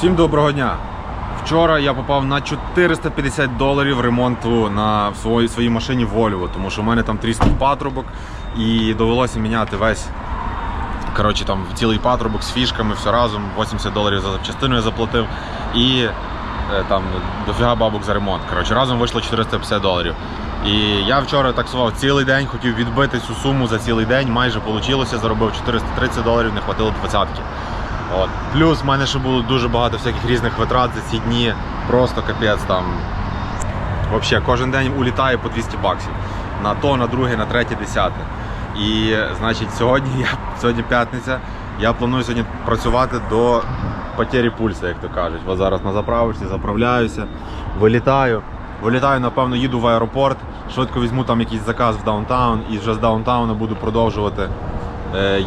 Всім доброго дня. Вчора я попав на 450 доларів ремонту на своїй, своїй машині Volvo, тому що в мене там тріснув патрубок і довелося міняти весь коротше, там, цілий патрубок з фішками, все разом. 80 доларів за запчастину я заплатив і е, там дофіга бабок за ремонт. Коротше, разом вийшло 450 доларів. І я вчора таксував цілий день, хотів відбити цю суму за цілий день, майже вийшло, заробив 430 доларів, не хватило двадцятки. От. Плюс в мене ще було дуже багато всяких різних витрат за ці дні. Просто капець там. Взагалі, кожен день улітає по 200 баксів. На то, на друге, на третє, десяте. І значить, сьогодні я сьогодні п'ятниця. Я планую сьогодні працювати до потері пульсу, як то кажуть. От зараз на заправочці заправляюся, вилітаю. Вилітаю, напевно, їду в аеропорт, швидко візьму там якийсь заказ в даунтаун і вже з даунтауна буду продовжувати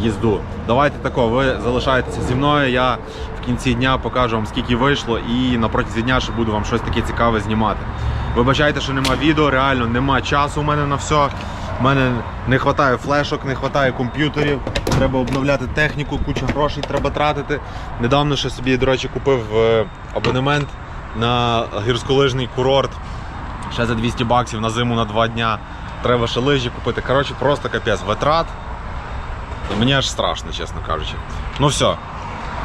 їзду. Давайте тако, ви залишаєтеся зі мною. Я в кінці дня покажу вам, скільки вийшло, і на протязі дня ще буду вам щось таке цікаве знімати. Вибачайте, що нема відео, реально нема часу у мене на все. У мене не вистачає флешок, не вистачає комп'ютерів. Треба обновляти техніку, куча грошей треба тратити. Недавно ще собі, до речі, купив е, абонемент на гірськолижний курорт. Ще за 200 баксів на зиму на 2 дня. Треба ще лижі купити. Коротше, просто капець витрат. Мені аж страшно, чесно кажучи. Ну все,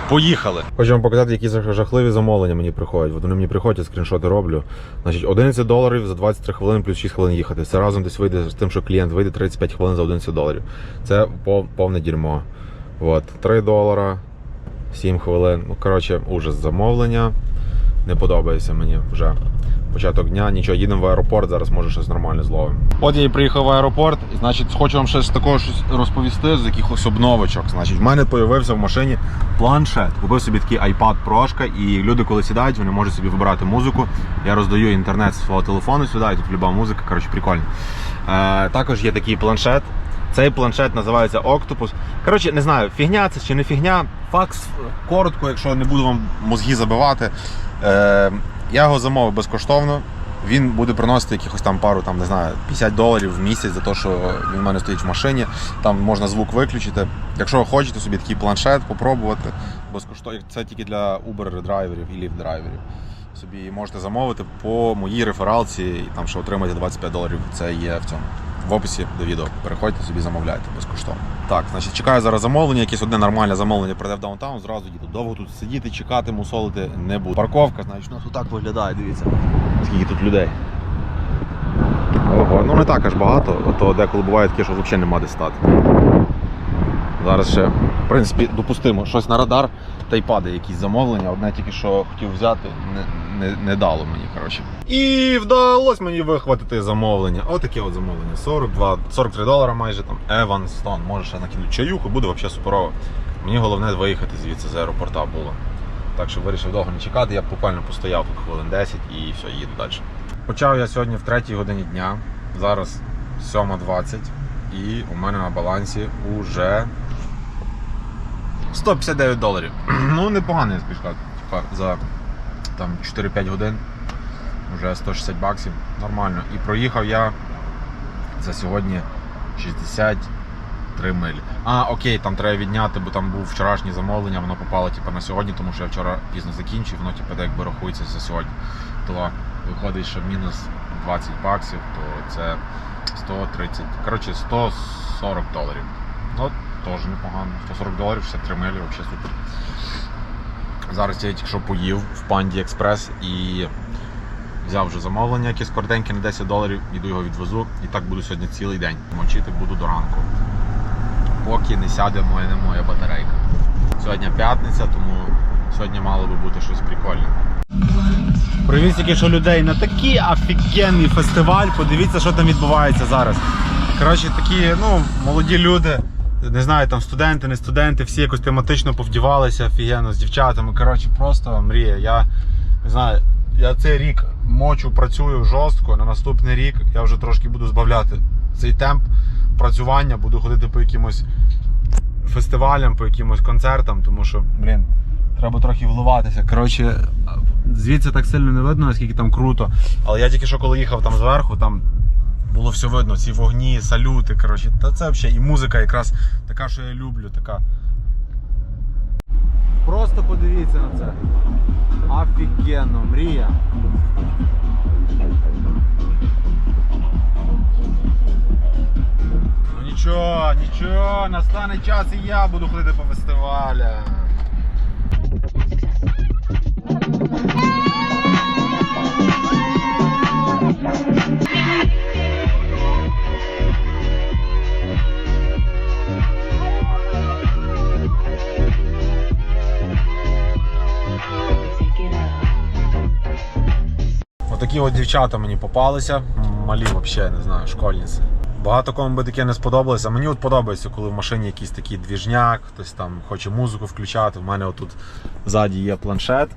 поїхали. Хочу вам показати, які жахливі замовлення мені приходять. Вони мені приходять, я скріншоти роблю. Значить, 11 доларів за 23 хвилини плюс 6 хвилин їхати. Це разом десь вийде з тим, що клієнт вийде 35 хвилин за 11 доларів. Це пов- повне дерьмо. От, 3 долара, 7 хвилин. Ну, коротше, ужас замовлення. Не подобається мені вже. Початок дня, нічого, їдемо в аеропорт, зараз може щось нормальне зловимо. От я і приїхав в аеропорт, і значить, хочу вам з такого щось розповісти з якихось обновочок. Значить, в мене з'явився в машині планшет. Купив собі такий iPad Pro, і люди, коли сідають, вони можуть собі вибирати музику. Я роздаю інтернет з свого телефону сюди, і тут люба музика, коротше, прикольно. Е, також є такий планшет. Цей планшет називається Octopus. Коротше, не знаю, фігня це чи не фігня. Факс коротко, якщо не буду вам мозги забивати. Е, я його замовив безкоштовно. Він буде приносити якихось там пару, там, не знаю, 50 доларів в місяць за те, що він в мене стоїть в машині. Там можна звук виключити. Якщо хочете собі такий планшет, попробувати. Безкоштовно. Це тільки для Uber драйверів і Lyft драйверів. Собі можете замовити по моїй рефералці, і там ще отримаєте 25 доларів. Це є в цьому. В описі до відео. Переходьте собі, замовляйте безкоштовно. Так, значить, чекаю зараз замовлення, якесь одне нормальне замовлення прийде в даунтаун, зразу їду. Довго тут сидіти, чекати, мусолити не буду. Парковка, значить, у нас отак виглядає, дивіться. Скільки тут людей. Ого, ну не так аж багато, а то деколи буває таке, що взагалі нема де стати. Зараз ще, в принципі, допустимо, щось на радар та й падає якісь замовлення. Одне тільки що хотів взяти, не, не, не дало мені. коротше. І вдалося мені вихватити замовлення. Отаке от замовлення. 42, 43 долара майже там. Еван Стон. Може ще накинути чаюху, буде взагалі суперово. Мені головне виїхати звідси з аеропорта було. Так що вирішив довго не чекати, я буквально постояв тут хвилин 10 і все, їду далі. Почав я сьогодні в 3 годині дня. Зараз 7.20 і у мене на балансі уже 159 доларів. Ну, сказати. Типа за там 4-5 годин вже 160 баксів. Нормально. І проїхав я за сьогодні 63 милі. А, окей, там треба відняти, бо там був вчорашнє замовлення, воно попало типу, на сьогодні, тому що я вчора пізно закінчив, воно типу, якби рахується за сьогодні. То виходить, що мінус 20 баксів, то це 130, коротше 140 доларів. Теж непогано. 140 доларів, 63 милі, взагалі супер. Зараз я тільки що поїв в Панді Експрес і взяв вже замовлення, якесь коротеньке на 10 доларів, іду його відвезу і так буду сьогодні цілий день. Мочити буду до ранку. Поки не сяде моя, не моя батарейка. Сьогодні п'ятниця, тому сьогодні мало би бути щось прикольне. Привіз тільки що людей на такий офігенний фестиваль. Подивіться, що там відбувається зараз. Коротше, такі, ну, молоді люди, не знаю, там студенти, не студенти, всі якось тематично повдівалися офігенно з дівчатами. Коротше, просто мрія. Я не знаю, я цей рік мочу, працюю жорстко. На наступний рік я вже трошки буду збавляти цей темп працювання, буду ходити по якимось фестивалям, по якимось концертам, тому що, блін, треба трохи вливатися. Коротше, звідси так сильно не видно, наскільки там круто. Але я тільки що коли їхав там зверху, там було все видно, ці вогні, салюти. Коротше, та це взагалі і музика якраз така, що я люблю, така. Просто подивіться на це. Офігенно, мрія. Ну нічого, нічого, настане час і я буду ходити по фестивалях. Отакі от дівчата мені попалися. Малі взагалі, не знаю, школьниці. Багато кому би таке не сподобалося. Мені от подобається, коли в машині якийсь такий двіжняк, хтось там хоче музику включати. У мене отут ззаді є планшет.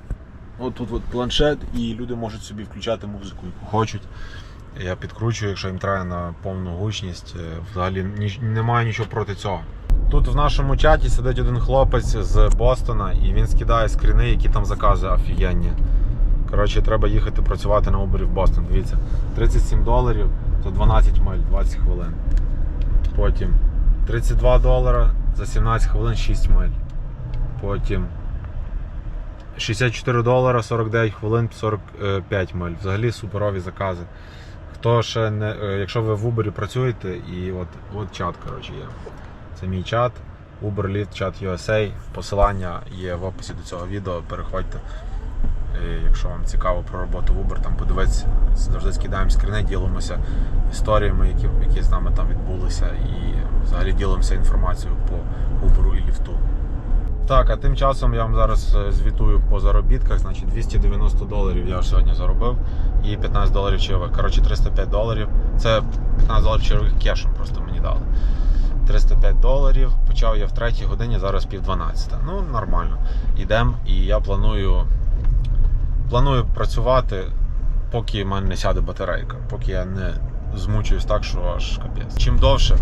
От тут от планшет, і люди можуть собі включати музику, яку хочуть. Я підкручую, якщо їм треба на повну гучність. Е, Взагалі ні, немає нічого проти цього. Тут в нашому чаті сидить один хлопець з Бостона, і він скидає скріни, які там закази офігенні. Коротше, треба їхати працювати на Uber в Бостон. Дивіться, 37 доларів за 12 миль, 20 хвилин. Потім 32 долара за 17 хвилин 6 миль. Потім 64 долара 49 хвилин 45 миль. Взагалі суперові закази. Хто ще не. е, Якщо ви в Uber працюєте, і от, от чат, коротше, є. Це мій чат, Uber Lyft, чат USA. Посилання є в описі до цього відео. Переходьте. Якщо вам цікаво про роботу в Uber, там подивитися, завжди скидаємо скрини, ділимося історіями, які, які з нами там відбулися, і взагалі ділимося інформацією по Uber і ліфту. Так, а тим часом я вам зараз е, звітую по заробітках. Значить, 290 доларів я сьогодні заробив і 15 доларів чайових. Коротше, 305 доларів. Це 15 доларів чайових кешем просто мені дали. 305 доларів. Почав я в 3 годині, зараз пів 12. Ну, нормально. Ідемо, і я планую планую працювати, поки в мене не сяде батарейка, поки я не змучуюсь так, що аж капець. Чим довше,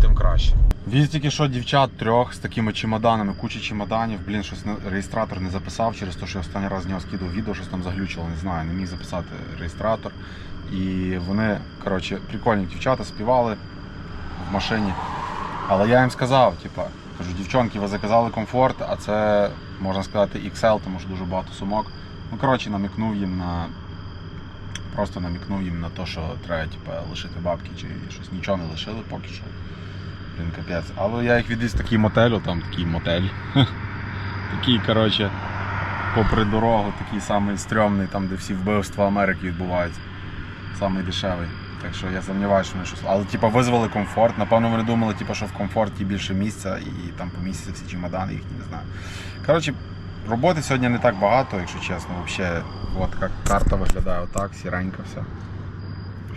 тим краще. Віз тільки що дівчат трьох з такими чемоданами, куча чемоданів. Блін, щось реєстратор не записав через те, що я останній раз з нього скидав відео, щось там заглючило, не знаю, не міг записати реєстратор. І вони, коротше, прикольні дівчата співали в машині. Але я їм сказав, типа, кажу, дівчонки, ви заказали комфорт, а це можна сказати XL, тому що дуже багато сумок. Ну, коротше, намікнув їм на. Просто намікнув їм на те, що треба типа, лишити бабки чи щось. Нічого не лишили поки що. Блін, капець. Але я їх відвіз такий мотель, там такий мотель. Такий, коротше, попри дорогу, такий самий стрьомний, там, де всі вбивства Америки відбуваються. Самий дешевий. Так що я сумніваюся, що вони щось. Але типа визвали комфорт. Напевно, вони думали, типа, що в комфорті більше місця і там помістяться всі чемодани їхні, не знаю. Коротше, роботи сьогодні не так багато, якщо чесно. Взагалі, от як карта виглядає отак, сіренька вся.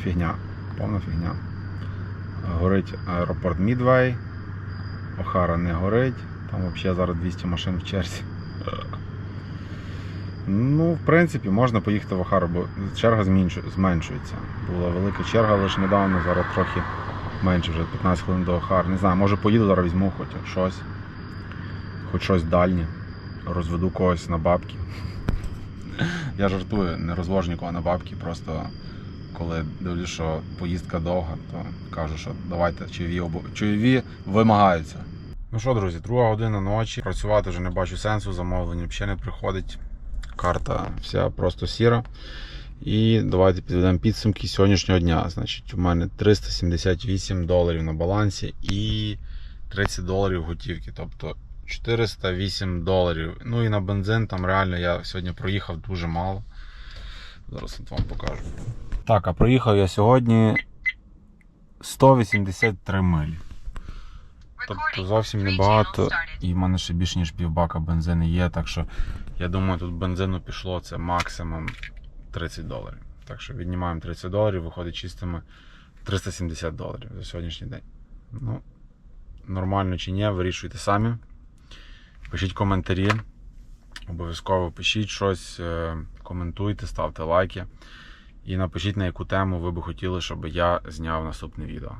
Фігня. Повна фігня. Горить аеропорт Мідвей. Охара не горить. Там взагалі зараз 200 машин в черзі. Ну, в принципі, можна поїхати в Охару, бо черга зменшується. Була велика черга лише недавно, зараз трохи менше, вже 15 хвилин до Охар. Не знаю, може поїду, зараз візьму хоч щось. Хоч щось дальнє. Розведу когось на бабки. Я жартую, не розвожу нікого на бабки, просто коли дивлюсь, що поїздка довга, то кажу, що давайте чайові, обо- чайові вимагаються. Ну що, друзі, друга година ночі. Працювати вже не бачу сенсу, замовлення взагалі не приходить. Карта вся просто сіра. І давайте підведемо підсумки сьогоднішнього дня. Значить, у мене 378 доларів на балансі і 30 доларів готівки. Тобто 408 доларів. Ну і на бензин там реально я сьогодні проїхав дуже мало. Зараз от вам покажу. Так, а проїхав я сьогодні 183 милі. Тобто зовсім небагато, і в мене ще більше ніж півбака бензину є, так що я думаю, тут бензину пішло це максимум 30 доларів. Так що віднімаємо 30 доларів, виходить чистими 370 доларів за сьогоднішній день. Ну, нормально чи ні, вирішуйте самі. Пишіть коментарі. Обов'язково пишіть щось, е, коментуйте, ставте лайки. І напишіть, на яку тему ви би хотіли, щоб я зняв наступне відео.